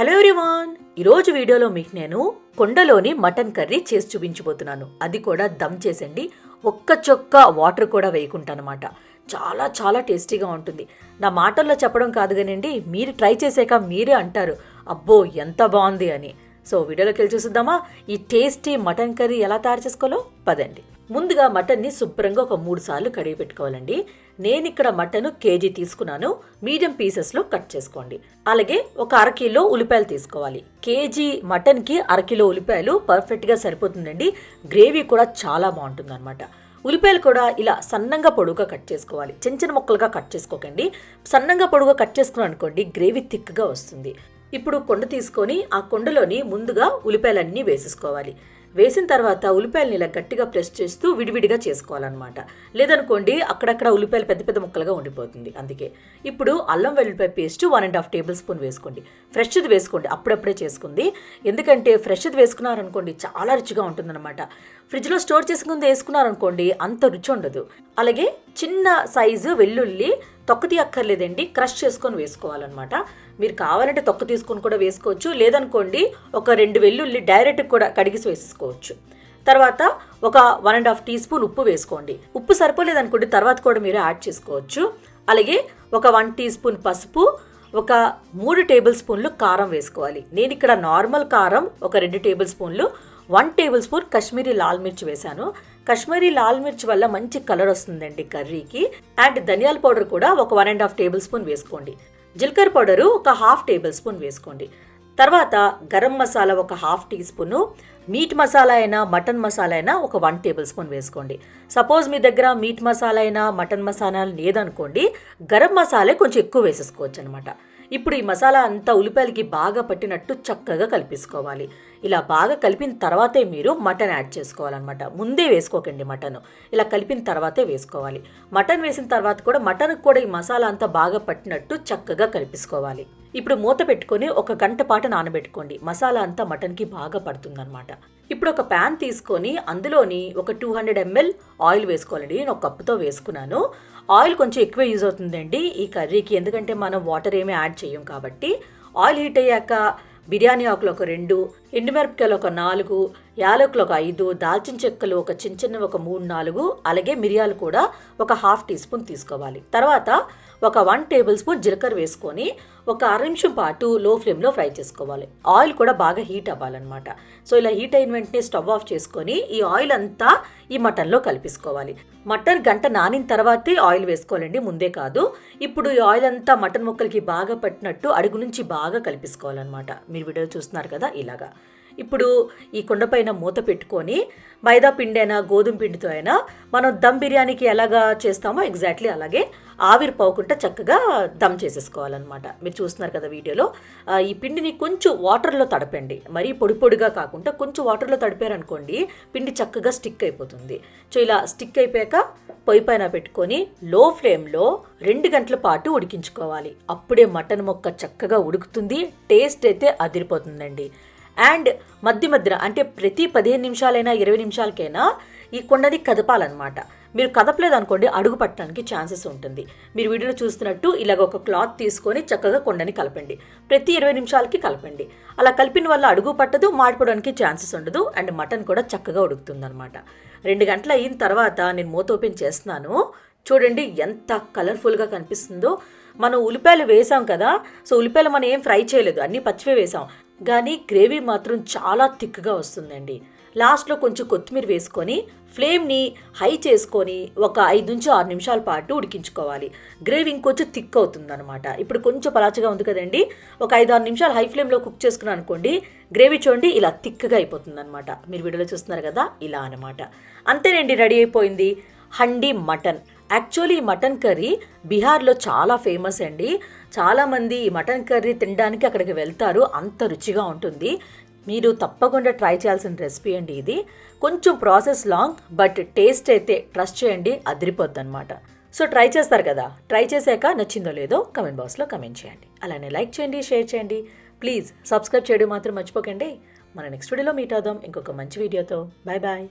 Hello everyone. ఈరోజు వీడియోలో మీకు నేను కొండలోని మటన్ కర్రీ చేసి చూపించబోతున్నాను. అది కూడా దమ్ చేసండి ఒక్క చొక్క వాటర్ కూడా వేయకుంటానమాట. చాలా చాలా టేస్టీగా ఉంటుంది. నా మాటల్లో చెప్పడం కాదు కానివ్వండి మీరు ట్రై చేసాక మీరే అంటారు అబ్బో ఎంత బాగుంది అని. సో వీడియోలోకి వెళ్ళి చూసిద్దామా? ఈ టేస్టీ మటన్ కర్రీ ఎలా తయారు చేసుకోవాలో? పదండి. ముందుగా మటన్ని శుభ్రంగా ఒక మూడు సార్లు కడిగి పెట్టుకోవాలండి. నేను ఇక్కడ మటన్ కేజీ తీసుకున్నాను. మీడియం పీసెస్లో కట్ చేసుకోండి. అలాగే ఒక అరకిలో ఉల్లిపాయలు తీసుకోవాలి. కేజీ మటన్కి అరకిలో ఉల్లిపాయలు పర్ఫెక్ట్గా సరిపోతుందండి. గ్రేవీ కూడా చాలా బాగుంటుంది అనమాట ఉల్లిపాయలు కూడా ఇలా సన్నంగా పొడుగుగా కట్ చేసుకోవాలి. చిన్న చిన్న ముక్కలుగా కట్ చేసుకోకండి. సన్నంగా పొడుగుగా కట్ చేసుకున్నాం అనుకోండి గ్రేవీ థిక్గా వస్తుంది. ఇప్పుడు కొండ తీసుకొని ఆ కొండలోని ముందుగా ఉల్లిపాయలన్నీ వేసేసుకోవాలి. వేసిన తర్వాత ఉల్లిపాయలని ఇలా గట్టిగా ప్రెస్ చేస్తూ విడివిడిగా చేసుకోవాలన్నమాట. లేదనుకోండి అక్కడక్కడ ఉల్లిపాయలు పెద్ద పెద్ద ముక్కలుగా ఉండిపోతుంది. అందుకే ఇప్పుడు అల్లం వెల్లుల్లిపాయ paste one and half table spoon వేసుకోండి. ఫ్రెష్ది వేసుకోండి. అప్పుడప్పుడే చేసుకుంది. ఎందుకంటే ఫ్రెష్ది వేసుకున్నారనుకోండి చాలా రుచిగా ఉంటుందన్నమాట. ఫ్రిడ్జ్లో స్టోర్ చేసుకుంది వేసుకున్నారనుకోండి అంత రుచి ఉండదు. అలాగే చిన్న సైజు వెల్లుల్లి తొక్క అక్కర్లేదండి క్రష్ చేసుకొని వేసుకోవాలన్నమాట. మీరు కావాలంటే తొక్క తీసుకొని కూడా వేసుకోవచ్చు లేదనుకోండి ఒక రెండు వెల్లుల్లి డైరెక్ట్ కూడా కడిగిసి వేసుకోవచ్చు తర్వాత ఒక one and half tea spoon ఉప్పు వేసుకోండి. ఉప్పు సరిపోలేదనుకోండి తర్వాత కూడా మీరు యాడ్ చేసుకోవచ్చు. అలాగే ఒక వన్ టీ స్పూన్ పసుపు ఒక మూడు టేబుల్ స్పూన్లు కారం వేసుకోవాలి. నేను ఇక్కడ నార్మల్ కారం ఒక రెండు టేబుల్ స్పూన్లు వన్ టేబుల్ స్పూన్ కాశ్మీరీ లాల్ మిర్చి వేశాను. కాశ్మీరీ లాల్ మిర్చి వల్ల మంచి కలర్ వస్తుందండి కర్రీకి. అండ్ ధనియాల పౌడర్ కూడా ఒక one and half table spoon వేసుకోండి. జీలకర్ర పౌడరు ఒక హాఫ్ టేబుల్ స్పూన్ వేసుకోండి. తర్వాత గరం మసాలా ఒక half tea spoon meat masala అయినా మటన్ మసాలా అయినా ఒక వన్ టేబుల్ స్పూన్ వేసుకోండి. సపోజ్ మీ దగ్గర మీట్ మసాలా అయినా మటన్ మసాలా లేదనుకోండి గరం మసాలే కొంచెం ఎక్కువ వేసేసుకోవచ్చు అనమాట ఇప్పుడు ఈ మసాలా అంతా ఉల్లిపాయలకి బాగా పట్టినట్టు చక్కగా కలిపేసుకోవాలి. ఇలా బాగా కలిపిన తర్వాతే మీరు మటన్ యాడ్ చేసుకోవాలన్నమాట. ముందే వేసుకోకండి మటన్. ఇలా కలిపిన తర్వాతే వేసుకోవాలి. మటన్ వేసిన తర్వాత కూడా మటన్కి కూడా ఈ మసాలా అంతా బాగా పట్టినట్టు చక్కగా కలిపేసుకోవాలి. ఇప్పుడు మూత పెట్టుకొని ఒక గంట పాటు నానబెట్టుకోండి. మసాలా అంతా మటన్కి బాగా పడుతుందన్నమాట. ఇప్పుడు ఒక ప్యాన్ తీసుకొని అందులోని ఒక టూ హండ్రెడ్ ఎంఎల్ ఆయిల్ వేసుకోవాలండి. నేను ఒక కప్పుతో వేసుకున్నాను. ఆయిల్ కొంచెం ఎక్కువ యూజ్ అవుతుందండి ఈ కర్రీకి. ఎందుకంటే మనం వాటర్ ఏమీ యాడ్ చేయం కాబట్టి. ఆయిల్ హీట్ అయ్యాక బిర్యానీ ఆకులు ఒక రెండు ఎండుమిరపకాయలు ఒక నాలుగు యాలకులు ఒక ఐదు దాల్చిన చెక్కలు ఒక చిన్న చిన్నవి ఒక మూడు నాలుగు అలాగే మిరియాలు కూడా ఒక హాఫ్ టీ స్పూన్ తీసుకోవాలి. తర్వాత ఒక వన్ టేబుల్ స్పూన్ జీలకర్ర వేసుకొని ఒక అర నిమిషం పాటు లో ఫ్లేమ్లో ఫ్రై చేసుకోవాలి. ఆయిల్ కూడా బాగా హీట్ అవ్వాలన్నమాట. సో ఇలా హీట్ అయిన వెంటనే స్టవ్ ఆఫ్ చేసుకొని ఈ ఆయిల్ అంతా ఈ మటన్లో కలిపేసుకోవాలి. మటన్ గంట నానిన తర్వాతే ఆయిల్ వేసుకోవాలండి ముందే కాదు. ఇప్పుడు ఈ ఆయిల్ అంతా మటన్ ముక్కలకి బాగా పట్టినట్టు అడుగు నుంచి బాగా కలిపేసుకోవాలన్నమాట. మీరు వీడియో చూస్తున్నారు కదా ఇలాగా. ఇప్పుడు ఈ కుండపైన మూత పెట్టుకొని మైదా పిండి అయినా గోధుమ పిండితో అయినా మనం దమ్ బిర్యానీకి ఎలాగా చేస్తామో ఎగ్జాక్ట్లీ అలాగే ఆవిరి పోకుండా చక్కగా దమ్ చేసేసుకోవాలన్నమాట. మీరు చూస్తున్నారు కదా వీడియోలో. ఈ పిండిని కొంచెం వాటర్లో తడపండి. మరీ పొడి పొడిగా కాకుండా కొంచెం వాటర్లో తడిపారనుకోండి పిండి చక్కగా స్టిక్ అయిపోతుంది. సో ఇలా స్టిక్ అయిపోయాక పొయ్యి పైన పెట్టుకొని లో ఫ్లేమ్లో రెండు గంటల పాటు ఉడికించుకోవాలి. అప్పుడే మటన్ మొక్క చక్కగా ఉడుకుతుంది టేస్ట్ అయితే అదిరిపోతుందండి. అండ్ మధ్య మధ్యన అంటే ప్రతి పదిహేను నిమిషాలైనా ఇరవై నిమిషాలకైనా ఈ కొండని కదపాలన్నమాట. మీరు కదపలేదు అనుకోండి అడుగు పట్టడానికి ఛాన్సెస్ ఉంటుంది. మీరు వీడియోలో చూస్తున్నట్టు ఇలాగ ఒక క్లాత్ తీసుకొని చక్కగా కొండని కలపండి. ప్రతి ఇరవై నిమిషాలకి కలపండి. అలా కలిపిన వల్ల అడుగు పట్టదు మాడిపోవడానికి ఛాన్సెస్ ఉండదు అండ్ మటన్ కూడా చక్కగా ఉడుకుతుంది అనమాట రెండు గంటలు అయిన తర్వాత నేను మూత ఓపెన్ చేస్తున్నాను. చూడండి ఎంత కలర్ఫుల్గా కనిపిస్తుందో. మనం ఉల్లిపాయలు వేసాం కదా సో ఉల్లిపాయలు మనం ఏం ఫ్రై చేయలేదు. అన్నీ పచ్చివే వేసాం. కానీ గ్రేవీ మాత్రం చాలా థిక్గా వస్తుందండి. లాస్ట్లో కొంచెం కొత్తిమీర వేసుకొని ఫ్లేమ్ని హై చేసుకొని ఒక ఐదు నుంచి ఆరు నిమిషాల పాటు ఉడికించుకోవాలి. గ్రేవీ ఇంకొంచెం థిక్ అవుతుందన్నమాట. ఇప్పుడు కొంచెం పలాచగా ఉంది కదండి. ఒక ఐదు ఆరు నిమిషాలు హై ఫ్లేమ్లో కుక్ చేసుకున్నాను అనుకోండి గ్రేవీ చూడండి ఇలా థిక్గా అయిపోతుందన్నమాట. మీరు వీడియోలో చూస్తున్నారు కదా ఇలా అనమాట అంతేనండి రెడీ అయిపోయింది handi mutton. Actually mutton curry బీహార్లో చాలా ఫేమస్ అండి. చాలామంది ఈ మటన్ కర్రీ తినడానికి అక్కడికి వెళ్తారు. అంత రుచిగా ఉంటుంది. మీరు తప్పకుండా ట్రై చేయాల్సిన రెసిపీ అండి ఇది. కొంచెం ప్రాసెస్ లాంగ్ బట్ టేస్ట్ అయితే ట్రస్ట్ చేయండి అదిరిపోద్ది అనమాట సో ట్రై చేస్తారు కదా? ట్రై చేశాక నచ్చిందో లేదో కమెంట్ బాక్స్లో కమెంట్ చేయండి. అలానే లైక్ చేయండి షేర్ చేయండి. ప్లీజ్ సబ్స్క్రైబ్ చేయడం మాత్రం మర్చిపోకండి. మన నెక్స్ట్ వీడియోలో మీట్ అవుదాం. ఇంకొక మంచి వీడియోతో. Bye bye.